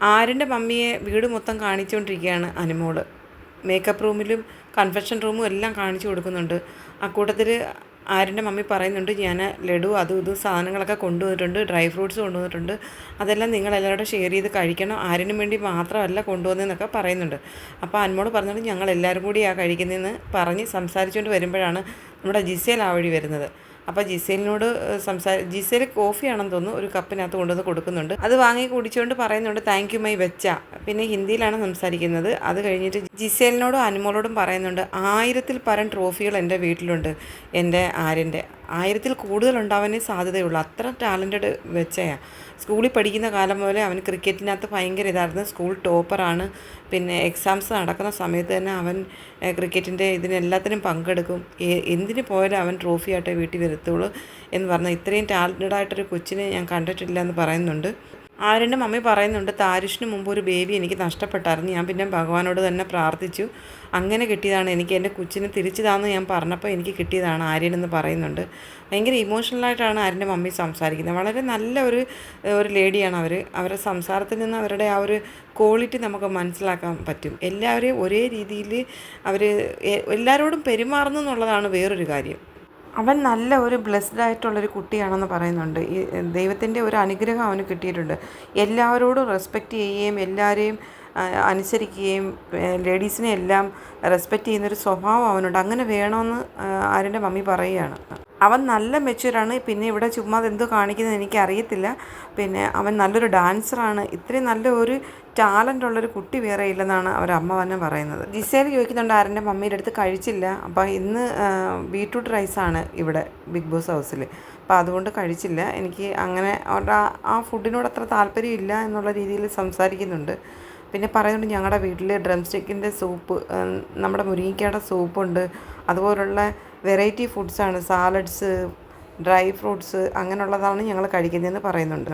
ആര്യന്റെ മമ്മിയെ വീട് മൊത്തം കാണിച്ചുകൊണ്ടിരിക്കുകയാണ് അനുമോൾ. മേക്കപ്പ് റൂമിലും കൺഫെക്ഷൻ റൂമും എല്ലാം കാണിച്ചു കൊടുക്കുന്നുണ്ട്. അക്കൂട്ടത്തിൽ ആര്യന്റെ മമ്മി പറയുന്നുണ്ട് ഞാൻ ലഡു അതും ഇതും സാധനങ്ങളൊക്കെ കൊണ്ടുവന്നിട്ടുണ്ട് ഡ്രൈ ഫ്രൂട്ട്സ് കൊണ്ടുവന്നിട്ടുണ്ട്. അതെല്ലാം നിങ്ങൾ എല്ലാവരും ഷെയർ ചെയ്ത് കഴിക്കണം. ആരിനും വേണ്ടി മാത്രമല്ല കൊണ്ടുവന്നതെന്നൊക്കെ പറയുന്നുണ്ട്. അപ്പോൾ അന്മോട് പറഞ്ഞിട്ട് ഞങ്ങൾ എല്ലാവരും ആ കഴിക്കുന്നതെന്ന് പറഞ്ഞ് സംസാരിച്ചുകൊണ്ട് വരുമ്പോഴാണ് നമ്മുടെ ജിസേൽ ആ വഴി വരുന്നത്. അപ്പോൾ ജിസേലിനോട് സംസാരി ജിസേൽ കോഫിയാണെന്ന് തോന്നുന്നു ഒരു കപ്പിനകത്ത് കൊണ്ടുവന്ന് കൊടുക്കുന്നുണ്ട്. അത് വാങ്ങി കുടിച്ചുകൊണ്ട് പറയുന്നുണ്ട് താങ്ക് യു മൈ വെച്ച. പിന്നെ ഹിന്ദിയിലാണ് സംസാരിക്കുന്നത്. അത് കഴിഞ്ഞിട്ട് ജിസേലിനോടും അനുമോളോടും പറയുന്നുണ്ട് ആയിരത്തിൽ പരം ട്രോഫികൾ എന്റെ വീട്ടിലുണ്ട് എന്റെ ആര്യന്റെ. ആയിരത്തിൽ കൂടുതൽ ഉണ്ടാവാനേ സാധ്യതയുള്ളൂ. അത്ര ടാലന്റഡ് വെച്ചയാണ് സ്കൂളിൽ പഠിക്കുന്ന കാലം പോലെ അവൻ ക്രിക്കറ്റിനകത്ത് ഭയങ്കര ഇതായിരുന്നു. സ്കൂൾ ടോപ്പറാണ് പിന്നെ എക്സാംസ് നടക്കുന്ന സമയത്ത് തന്നെ അവൻ ക്രിക്കറ്റിന്റെ ഇതിനെല്ലാത്തിനും പങ്കെടുക്കും. എന്തിനു പോയാലും അവൻ ട്രോഫി ആയിട്ടേ വീട്ടിൽ വരുത്തുള്ളൂ എന്ന് പറഞ്ഞാൽ ഇത്രയും ടാലന്റഡ് ആയിട്ടൊരു കൊച്ചിനെ ഞാൻ കണ്ടിട്ടില്ല എന്ന് പറയുന്നുണ്ട്. ആര്യന്റെ മമ്മി പറയുന്നുണ്ട് താരിഷിന് മുമ്പ് ഒരു ബേബി എനിക്ക് നഷ്ടപ്പെട്ടായിരുന്നു. ഞാൻ പിന്നെ ഭഗവാനോട് തന്നെ പ്രാർത്ഥിച്ചു. അങ്ങനെ കിട്ടിയതാണ് എനിക്ക്. എന്റെ കൊച്ചിനെ തിരിച്ചു താന്ന് ഞാൻ പറഞ്ഞപ്പോൾ എനിക്ക് കിട്ടിയതാണ് ആര്യൻ എന്ന് പറയുന്നുണ്ട്. ഭയങ്കര ഇമോഷണലായിട്ടാണ് ആര്യന്റെ മമ്മി സംസാരിക്കുന്നത്. വളരെ നല്ല ഒരു ഒരു ലേഡിയാണ് അവർ അവരുടെ സംസാരത്തിൽ നിന്ന് അവരുടെ ആ ഒരു ക്വാളിറ്റി നമുക്ക് മനസ്സിലാക്കാൻ പറ്റും. എല്ലാവരെയും ഒരേ രീതിയിൽ അവർ എല്ലാവരോടും പെരുമാറുന്നു എന്നുള്ളതാണ് വേറൊരു കാര്യം. അവൻ നല്ല ഒരു ബ്ലെസ്ഡ് ആയിട്ടുള്ളൊരു കുട്ടിയാണെന്ന് പറയുന്നുണ്ട്. ഈ ദൈവത്തിന്റെ ഒരു അനുഗ്രഹം അവന് കിട്ടിയിട്ടുണ്ട്. എല്ലാവരോടും റെസ്പെക്റ്റ് ചെയ്യുകയും എല്ലാവരെയും അനുസരിക്കുകയും ലേഡീസിനെ എല്ലാം റെസ്പെക്റ്റ് ചെയ്യുന്നൊരു സ്വഭാവം അവനുണ്ട്. അങ്ങനെ വേണമെന്ന് ആര്യന്റെ മമ്മി പറയുകയാണ്. അവൻ നല്ല മെച്യൂറാണ് പിന്നെ ഇവിടെ ചുമ്മാ എന്തോ കാണിക്കുന്നത് എനിക്കറിയത്തില്ല. പിന്നെ അവൻ നല്ലൊരു ഡാൻസറാണ്. ഇത്രയും നല്ല ഒരു ടാലന്റ് ഉള്ളൊരു കുട്ടി വേറെ ഇല്ലെന്നാണ് അമ്മ തന്നെ പറയുന്നത്. ജിസേൽ ചോദിക്കുന്നുണ്ട് ആരന്റെ മമ്മിയുടെ അടുത്ത് കഴിച്ചില്ല? അപ്പോൾ ഇന്ന് ബീട്രൂട്ട് റൈസാണ് ഇവിടെ ബിഗ് ബോസ് ഹൗസിൽ അപ്പോൾ അതുകൊണ്ട് കഴിച്ചില്ല. എനിക്ക് അങ്ങനെ അവരുടെ ആ ഫുഡിനോട് അത്ര താല്പര്യമില്ല എന്നുള്ള രീതിയിൽ സംസാരിക്കുന്നുണ്ട്. പിന്നെ പറയുന്നുണ്ട് ഞങ്ങളുടെ വീട്ടിൽ ഡ്രം സ്റ്റിക്കിന്റെ സൂപ്പ് നമ്മുടെ മുരിങ്ങയ്ക്കയുടെ സൂപ്പുണ്ട്. അതുപോലുള്ള വെറൈറ്റി ഫുഡ്സാണ്. സാലഡ്സ് ഡ്രൈ ഫ്രൂട്ട്സ് അങ്ങനെയുള്ളതാണ് ഞങ്ങൾ കഴിക്കുന്നതെന്ന് പറയുന്നുണ്ട്.